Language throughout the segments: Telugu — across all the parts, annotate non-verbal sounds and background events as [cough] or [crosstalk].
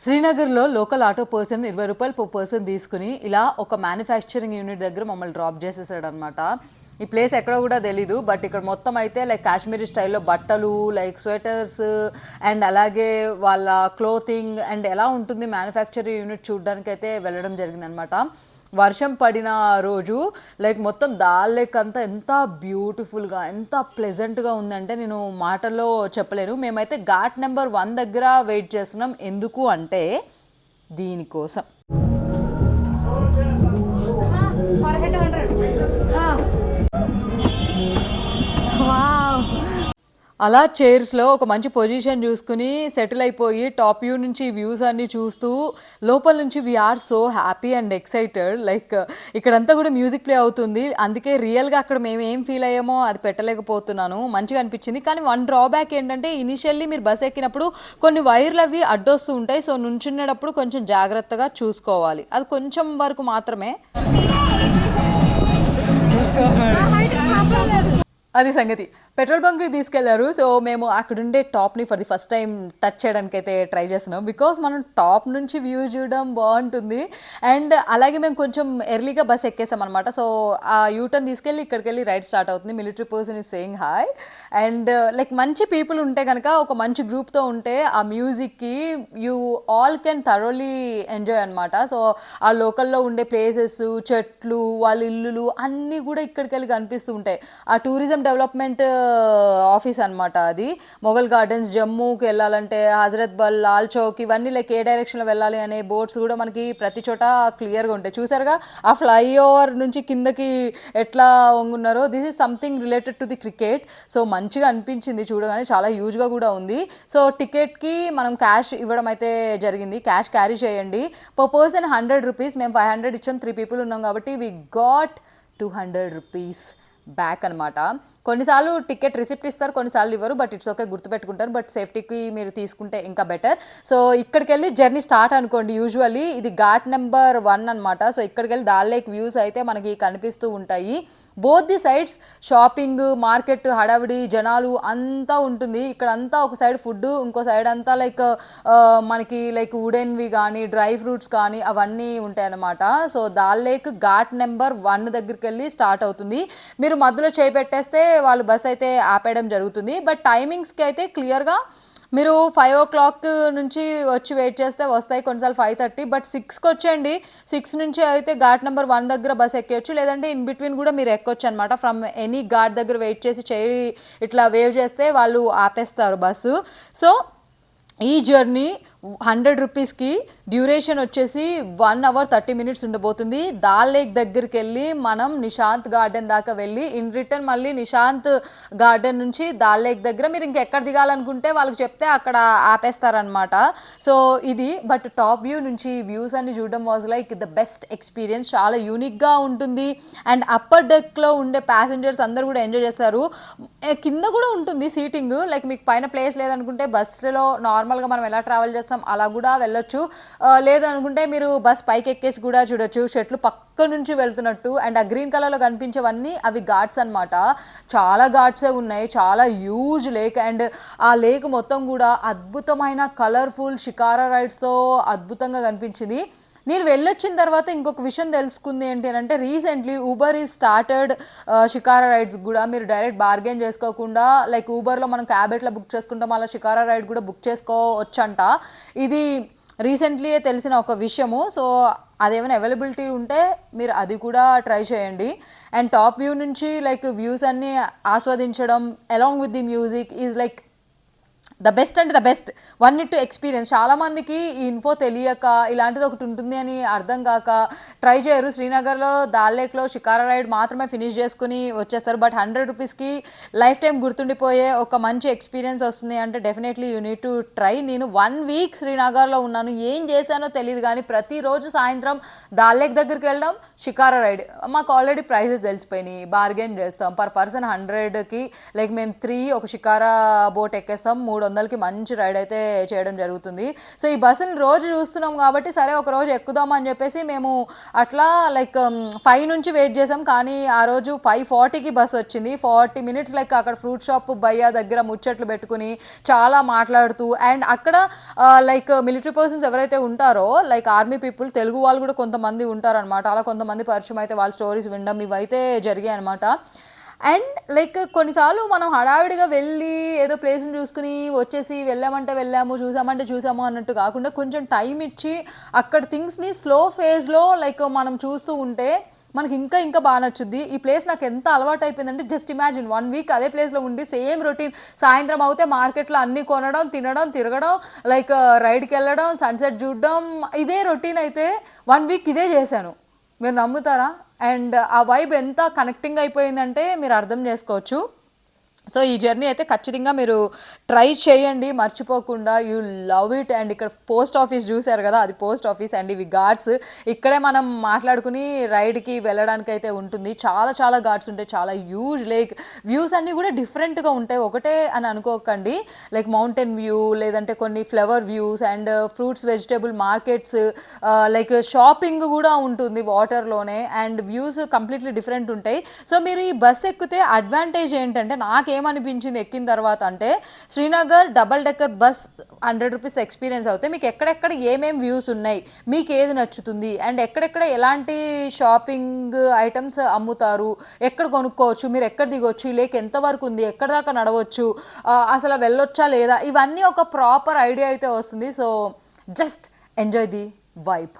శ్రీనగర్లో లోకల్ ఆటో పర్సన్ ఇరవై రూపాయలు పర్ పర్సన్ తీసుకుని ఇలా ఒక మ్యానుఫ్యాక్చరింగ్ యూనిట్ దగ్గర మమ్మల్ని డ్రాప్ చేసేసాడనమాట ఈ ప్లేస్ ఎక్కడో కూడా తెలీదు బట్ ఇక్కడ మొత్తం అయితే లైక్ కాశ్మీరీ స్టైల్లో బట్టలు లైక్ స్వెటర్స్ అండ్ అలాగే వాళ్ళ క్లోతింగ్ అండ్ ఎలా ఉంటుంది మ్యానుఫ్యాక్చరింగ్ యూనిట్ చూడడానికి అయితే వెళ్ళడం జరిగిందనమాట వర్షం పడిన రోజు లైక్ మొత్తం దాల్ లేక్ అంతా ఎంత బ్యూటిఫుల్గా ఎంత ప్లెజెంట్గా ఉందంటే నేను మాటల్లో చెప్పలేను. మేమైతే ఘాట్ నెంబర్ వన్ దగ్గర వెయిట్ చేస్తున్నాం. ఎందుకు అంటే దీనికోసం. అలా చైర్స్లో ఒక మంచి పొజిషన్ చూసుకుని సెటిల్ అయిపోయి టాప్ వ్యూ నుంచి వ్యూస్ అన్ని చూస్తూ లోపల నుంచి we're so happy and excited like ఇక్కడంతా కూడా మ్యూజిక్ ప్లే అవుతుంది. అందుకే రియల్గా అక్కడ మేము ఏం ఫీల్ అయ్యామో అది పెట్టలేకపోతున్నాను. మంచిగా అనిపించింది. కానీ వన్ డ్రాబ్యాక్ ఏంటంటే ఇనిషియల్లీ మీరు బస్ ఎక్కినప్పుడు కొన్ని వైర్లు అవి అడ్డొస్తూ ఉంటాయి. సో నుంచున్నప్పుడు కొంచెం జాగ్రత్తగా చూసుకోవాలి. అది కొంచెం వరకు మాత్రమే. అది సంగతి. పెట్రోల్ బంక్కి తీసుకెళ్ళారు. సో మేము అక్కడుండే టాప్ని for the first time touch చేయడానికి అయితే ట్రై చేస్తున్నాం. బికాస్ మనం టాప్ నుంచి వ్యూ చూడడం బాగుంటుంది. అండ్ అలాగే మేము కొంచెం ఎర్లీగా బస్ ఎక్కేసాం అనమాట సో ఆ యూటర్న్ తీసుకెళ్ళి ఇక్కడికి వెళ్ళి రైడ్ స్టార్ట్ అవుతుంది military person is saying hi and like మంచి పీపుల్ ఉంటే కనుక ఒక మంచి గ్రూప్తో ఉంటే ఆ మ్యూజిక్కి you all can thoroughly enjoy అనమాట సో ఆ లోకల్లో ఉండే ప్లేసెస్ చెట్లు వాళ్ళ ఇల్లులు అన్నీ కూడా ఇక్కడికి వెళ్ళి కనిపిస్తూ ఉంటాయి. ఆ టూరిజం డెవలప్మెంట్ ఆఫీస్ అన్నమాట అది. మొఘల్ గార్డెన్స్ జమ్మూకి వెళ్ళాలంటే హజరత్ బల్ లాల్ చౌక్ ఇవన్నీ లైక్ ఏ డైరెక్షన్లో వెళ్ళాలి అనే బోర్డ్స్ కూడా మనకి ప్రతి చోట క్లియర్గా ఉంటాయి. చూసారుగా? ఆ ఫ్లైఓవర్ నుంచి కిందకి ఎట్లా వంగున్నారో this is something related to the cricket. So మంచిగా అనిపించింది చూడగానే. చాలా హ్యూజ్గా కూడా ఉంది. సో టికెట్కి మనం క్యాష్ ఇవ్వడం అయితే జరిగింది. క్యాష్ క్యారీ చేయండి. Per person hundred rupees. మేము ఫైవ్ హండ్రెడ్ ఇచ్చాం. త్రీ పీపుల్ ఉన్నాం కాబట్టి we got two hundred rupees. Back అనమాట కొన్నిసార్లు టికెట్ రిసిప్ట్ ఇస్తారు కొన్నిసార్లు ఇవ్వరు బట్ ఇట్స్ ఓకే గుర్తుపెట్టుకుంటారు బట్ సేఫ్టీకి మీరు తీసుకుంటే ఇంకా బెటర్ సో ఇక్కడికి వెళ్ళి జర్నీ స్టార్ట్ అనుకోండి. యూజువల్లీ ఇది ఘాట్ నెంబర్ వన్ అనమాట సో ఇక్కడికి వెళ్ళి దాల్ లేక్ వ్యూస్ అయితే మనకి కనిపిస్తూ ఉంటాయి. Both the sides shopping market హడావిడి జనాలు అంతా ఉంటుంది. ఇక్కడ అంతా ఒక సైడ్ ఫుడ్ ఇంకో సైడ్ అంతా లైక్ మనకి లైక్ వుడెన్వి కానీ డ్రై ఫ్రూట్స్ కానీ అవన్నీ ఉంటాయి అన్నమాట so Dal lake ghat number one దగ్గరికి వెళ్ళి స్టార్ట్ అవుతుంది. మీరు మధ్యలో చేపెట్టేస్తే వాళ్ళు బస్ అయితే ఆపేయడం జరుగుతుంది. బట్ టైమింగ్స్కి అయితే క్లియర్గా మీరు ఫైవ్ ఓ క్లాక్ నుంచి వచ్చి వెయిట్ చేస్తే వస్తాయి కొన్నిసార్లు ఫైవ్ థర్టీ బట్ సిక్స్కి వచ్చేయండి. సిక్స్ నుంచి అయితే ఘాట్ నెంబర్ వన్ దగ్గర బస్ ఎక్కొచ్చు లేదంటే ఇన్ బిట్వీన్ కూడా మీరు ఎక్కొచ్చు అనమాట ఫ్రమ్ ఎనీ ఘాట్ దగ్గర వెయిట్ చేసి చేయి ఇట్లా వేవ్ చేస్తే వాళ్ళు ఆపేస్తారు బస్సు సో ఈ జర్నీ హండ్రెడ్ రూపీస్కి డ్యూరేషన్ వచ్చేసి వన్ అవర్ థర్టీ మినిట్స్ ఉండబోతుంది. దాల్ లేక్ దగ్గరికి వెళ్ళి మనం నిశాంత్ గార్డెన్ దాకా వెళ్ళి ఇన్ రిటర్న్ మళ్ళీ నిశాంత్ గార్డెన్ నుంచి దాల్ లేక్ దగ్గర మీరు ఇంకెక్కడ దిగాలనుకుంటే వాళ్ళకి చెప్తే అక్కడ ఆపేస్తారనమాట సో ఇది బట్ టాప్ వ్యూ నుంచి వ్యూస్ అన్ని చూడడం was like the best experience. చాలా యూనిక్గా ఉంటుంది. అండ్ అప్పర్ డెక్లో ఉండే ప్యాసింజర్స్ అందరూ కూడా ఎంజాయ్ చేస్తారు. కింద కూడా ఉంటుంది సీటింగ్. లైక్ మీకు పైన ప్లేస్ లేదనుకుంటే బస్సులో నార్మల్గా మనం ఎలా ట్రావెల్ చేస్తాం అలా కూడా వెళ్ళొచ్చు. లేదనుకుంటే మీరు బస్ పైకి ఎక్కేసి కూడా చూడొచ్చు. చెట్లు పక్క నుంచి వెళ్తున్నట్టు అండ్ ఆ గ్రీన్ కలర్లో కనిపించేవన్నీ అవి ఘాట్స్ అన్నమాట. చాలా ఘాట్సే ఉన్నాయి. చాలా హ్యూజ్ లేక్ అండ్ ఆ లేక్ మొత్తం కూడా అద్భుతమైన కలర్ఫుల్ షికారా రైడ్స్తో అద్భుతంగా కనిపించింది. నేను వెళ్ళొచ్చిన తర్వాత ఇంకొక విషయం తెలుసుకుంది ఏంటి అని అంటే రీసెంట్లీ ఊబర్ ఈ స్టార్టెడ్ షికారా రైడ్స్ కూడా మీరు డైరెక్ట్ బార్గెన్ చేసుకోకుండా లైక్ ఊబర్లో మనం క్యాబ్ ఎట్లా బుక్ చేసుకుంటాం అలా షికారా రైడ్ కూడా బుక్ చేసుకోవచ్చంట. ఇది రీసెంట్లీ తెలిసిన ఒక విషయము. సో అదేమైనా అవైలబిలిటీ ఉంటే మీరు అది కూడా ట్రై చేయండి. అండ్ టాప్ వ్యూ నుంచి లైక్ వ్యూస్ అన్నీ ఆస్వాదించడం along with the music is like the best and the best one it to experience చాలామందికి ఈ ఇన్ఫో తెలియక ఇలాంటిది ఒకటి ఉంటుంది అని అర్థం కాక ట్రై చేయరు. శ్రీనగర్లో దాల్లేక్లో షికారా రైడ్ మాత్రమే ఫినిష్ చేసుకుని వచ్చేస్తారు. బట్ హండ్రెడ్ రూపీస్కి లైఫ్ టైం గుర్తుండిపోయే ఒక మంచి ఎక్స్పీరియన్స్ వస్తుంది. అంటే definitely you need to try నేను వన్ వీక్ శ్రీనగర్లో ఉన్నాను. ఏం చేశానో తెలియదు కానీ ప్రతిరోజు సాయంత్రం దాల్లేక్ దగ్గరికి వెళ్ళడం షికారా రైడ్ మాకు ఆల్రెడీ ప్రైజెస్ తెలిసిపోయినాయి. బార్గెన్ చేస్తాం. పర్ పర్సన్ హండ్రెడ్కి లైక్ మేము త్రీ ఒక షికారా బోట్ ఎక్కేస్తాం. మూడు వందలకి మంచి రైడ్ అయితే చేయడం జరుగుతుంది. సో ఈ బస్సుని రోజు చూస్తున్నాం కాబట్టి సరే ఒక రోజు ఎక్కుదాం అని చెప్పేసి మేము అట్లా లైక్ ఫైవ్ um, నుంచి వెయిట్ చేసాం. కానీ ఆ రోజు ఫైవ్ ఫార్టీకి బస్సు వచ్చింది. ఫార్టీ మినిట్స్ లైక్ అక్కడ ఫ్రూట్ షాప్ భయ్య దగ్గర ముచ్చట్లు పెట్టుకుని చాలా మాట్లాడుతూ అండ్ అక్కడ లైక్ మిలిటరీ పర్సన్స్ ఎవరైతే ఉంటారో లైక్ ఆర్మీ పీపుల్ తెలుగు వాళ్ళు కూడా కొంతమంది ఉంటారనమాట అలా కొంతమంది పరిచయం అయితే వాళ్ళ స్టోరీస్ వినడం ఇవైతే జరిగాయి అనమాట అండ్ లైక్ కొన్నిసార్లు మనం హడావిడిగా వెళ్ళి ఏదో ప్లేస్ని చూసుకుని వచ్చేసి వెళ్ళామంటే వెళ్ళాము చూసామంటే చూసాము అన్నట్టు కాకుండా కొంచెం టైం ఇచ్చి అక్కడ థింగ్స్ని స్లో ఫేజ్లో లైక్ మనం చూస్తూ ఉంటే మనకి ఇంకా ఇంకా బాగా నచ్చుద్ది. ఈ ప్లేస్ నాకు ఎంత అలవాటు అయిపోయిందంటే జస్ట్ ఇమాజిన్ వన్ వీక్ అదే ప్లేస్లో ఉండి సేమ్ రొటీన్ సాయంత్రం అవుతే మార్కెట్లో అన్నీ కొనడం తినడం తిరగడం లైక్ రైడ్కి వెళ్ళడం సన్సెట్ చూడడం ఇదే రొటీన్ అయితే వన్ వీక్ ఇదే చేశాను. మీరు నమ్ముతారా? అండ్ ఆ వైబ్ ఎంత కనెక్టింగ్ అయిపోయిందంటే మీరు అర్థం చేసుకోవచ్చు. సో ఈ జర్నీ అయితే ఖచ్చితంగా మీరు ట్రై చేయండి మర్చిపోకుండా. యూ లవ్ ఇట్ అండ్ ఇక్కడ పోస్ట్ ఆఫీస్ చూశారు కదా అది పోస్ట్ ఆఫీస్ అండ్ ఇవి ఘాట్స్. ఇక్కడే మనం మాట్లాడుకుని రైడ్కి వెళ్ళడానికి అయితే ఉంటుంది. చాలా చాలా ఘాట్స్ ఉంటాయి. చాలా హ్యూజ్ లైక్ వ్యూస్ అన్నీ కూడా డిఫరెంట్గా ఉంటాయి. ఒకటే అని అనుకోకండి. లైక్ మౌంటైన్ వ్యూ లేదంటే కొన్ని flower views and fruits vegetable markets like shopping కూడా ఉంటుంది వాటర్లోనే అండ్ వ్యూస్ కంప్లీట్లీ డిఫరెంట్ ఉంటాయి. సో మీరు ఈ బస్ ఎక్కితే అడ్వాంటేజ్ ఏంటంటే నాకు నాకేమనిపించింది ఎక్కిన తర్వాత అంటే Srinagar double decker bus hundred rupees experience అవుతే మీకు ఎక్కడెక్కడ ఏమేమి వ్యూస్ ఉన్నాయి మీకు ఏది నచ్చుతుంది అండ్ ఎక్కడెక్కడ ఎలాంటి షాపింగ్ ఐటమ్స్ అమ్ముతారు ఎక్కడ కొనుక్కోవచ్చు మీరు ఎక్కడ దిగొచ్చు లేక ఎంతవరకు ఉంది ఎక్కడ దాకా నడవచ్చు అసలు వెళ్ళొచ్చా లేదా ఇవన్నీ ఒక ప్రాపర్ ఐడియా అయితే వస్తుంది. So just enjoy the vibe.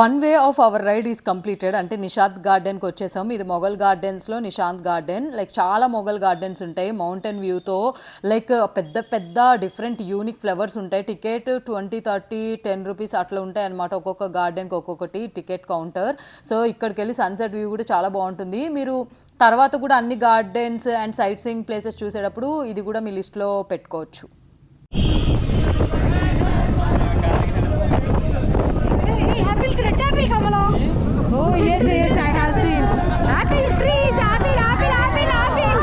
One way of our ride is completed. అంటే నిషాద్ గార్డెన్కి వచ్చేసాం. ఇది మొఘల్ గార్డెన్స్లో నిషాంత్ గార్డెన్. లైక్ చాలా మొఘల్ గార్డెన్స్ ఉంటాయి. మౌంటైన్ వ్యూతో లైక్ పెద్ద పెద్ద డిఫరెంట్ యూనిక్ ఫ్లవర్స్ ఉంటాయి. Ticket twenty thirty ten rupees అట్లా ఉంటాయి అనమాట ఒక్కొక్క గార్డెన్కి ఒక్కొక్కటి టికెట్ కౌంటర్ సో ఇక్కడికి వెళ్ళి సన్సెట్ వ్యూ కూడా చాలా బాగుంటుంది. మీరు తర్వాత కూడా అన్ని gardens and sightseeing places చూసేటప్పుడు ఇది కూడా మీ లిస్ట్లో పెట్టుకోవచ్చు. Oh yes yes i have seen. Apple trees apple apple apple apple.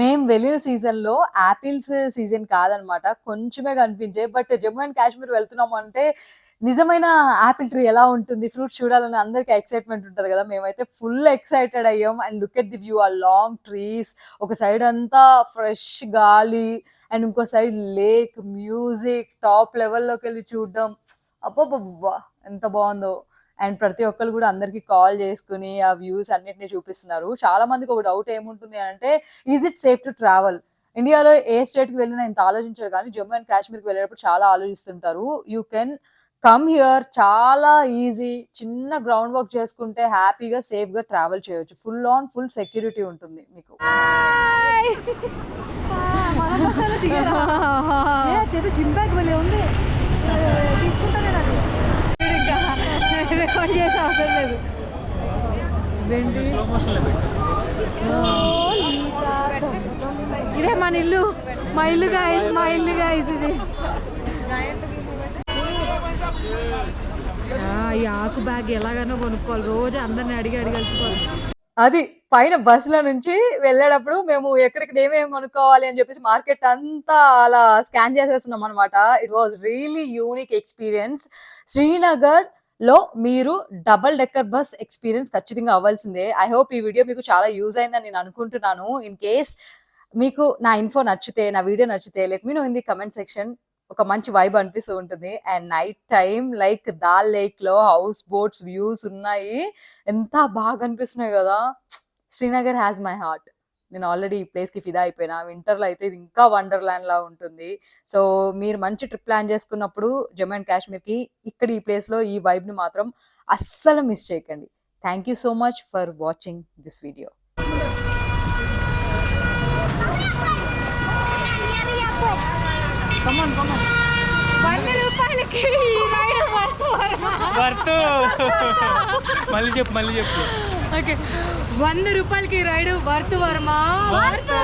మేము వెళ్ళిన సీజన్లో యాపిల్స్ సీజన్ కాదనమాట. కొంచెమే కనిపించాయి. బట్ జమ్మూ అండ్ కాశ్మీర్ వెళ్తున్నాము అంటే నిజమైన యాపిల్ ట్రీ ఎలా ఉంటుంది ఫ్రూట్స్ చూడాలని అందరికీ ఎక్సైట్మెంట్ ఉంటుంది కదా. మేమైతే ఫుల్ ఎక్సైటెడ్ అయ్యాం. And look at the view ఆ లాంగ్ ట్రీస్ ఒక సైడ్ అంతా ఫ్రెష్ గాలి అండ్ ఇంకో సైడ్ లేక్ మ్యూజిక్ టాప్ లెవెల్లోకి వెళ్ళి చూడడం. అబ్బబ్బబ్బా ఎంత బాగుందో. అండ్ ప్రతి ఒక్కరు కూడా అందరికీ కాల్ చేసుకుని ఆ వ్యూస్ అన్నిటిని చూపిస్తున్నారు. చాలా మందికి ఒక డౌట్ ఏముంటుంది అని అంటే is it safe to travel ఇండియాలో ఏ స్టేట్కి వెళ్ళినా ఇంత ఆలోచించారు కానీ జమ్మూ అండ్ కాశ్మీర్కి వెళ్ళేటప్పుడు చాలా ఆలోచిస్తుంటారు. యూ కెన్ కమ్ హియర్ చాలా ఈజీ చిన్న గ్రౌండ్ వర్క్ చేసుకుంటే హ్యాపీగా సేఫ్గా ట్రావెల్ చేయొచ్చు. ఫుల్ ఆన్ ఫుల్ సెక్యూరిటీ ఉంటుంది మీకు. జిమ్ బ్యాగ్ [laughs] ఉంది. రికార్డ్ చేసే అవసరం లేదు. ఇదే మన ఇల్లు. మా ఇల్లు గాయస్ మా ఇల్లు గాయస్ ఇది. ఆ, ఈ ఆకు బ్యాగ్ ఎలాగైనా కొనుక్కోవాలి. రోజు అందరిని అడిగి అడిగి అలసిపోవాలి అది పైన బస్సులో నుంచి వెళ్ళేటప్పుడు మేము ఎక్కడికి ఏమేమి కొనుక్కోవాలి అని చెప్పేసి మార్కెట్ అంతా అలా స్కాన్ చేసేస్తున్నాం అనమాట it was really unique experience Srinagar లో మీరు డబల్ డెక్కర్ బస్ ఎక్స్పీరియన్స్ ఖచ్చితంగా అవ్వాల్సిందే. ఐ హోప్ ఈ వీడియో మీకు చాలా యూజ్ అయిందని నేను అనుకుంటున్నాను. ఇన్ కేస్ మీకు నా ఇన్ఫో నచ్చితే నా వీడియో నచ్చితే let me know in the comment section ఒక మంచి వైబ్ అనిపిస్తూ ఉంటుంది. And night time like Dal లేక్లో house boats views ఉన్నాయి. ఎంత బాగా అనిపిస్తున్నాయి కదా. శ్రీనగర్ హ్యాస్ మై హార్ట్ నేను ఆల్రెడీ ఈ ప్లేస్కి ఫిదా అయిపోయినా. వింటర్లో అయితే ఇది ఇంకా వండర్ల్యాండ్ లా ఉంటుంది. సో మీరు మంచి ట్రిప్ ప్లాన్ చేసుకున్నప్పుడు జమ్మూ అండ్ కాశ్మీర్కి ఇక్కడ ఈ ప్లేస్లో ఈ వైబ్ని మాత్రం అస్సలు మిస్ చేయకండి. Thank you so much for watching this video. వంద రూపాయలకి ఈ రైడ్ వర్త్ వర్త్. మళ్ళీ చెప్పు మళ్ళీ చెప్పు. ఓకే. వంద రూపాయలకి రైడ్ వర్త్ వర్మ. వర్త్!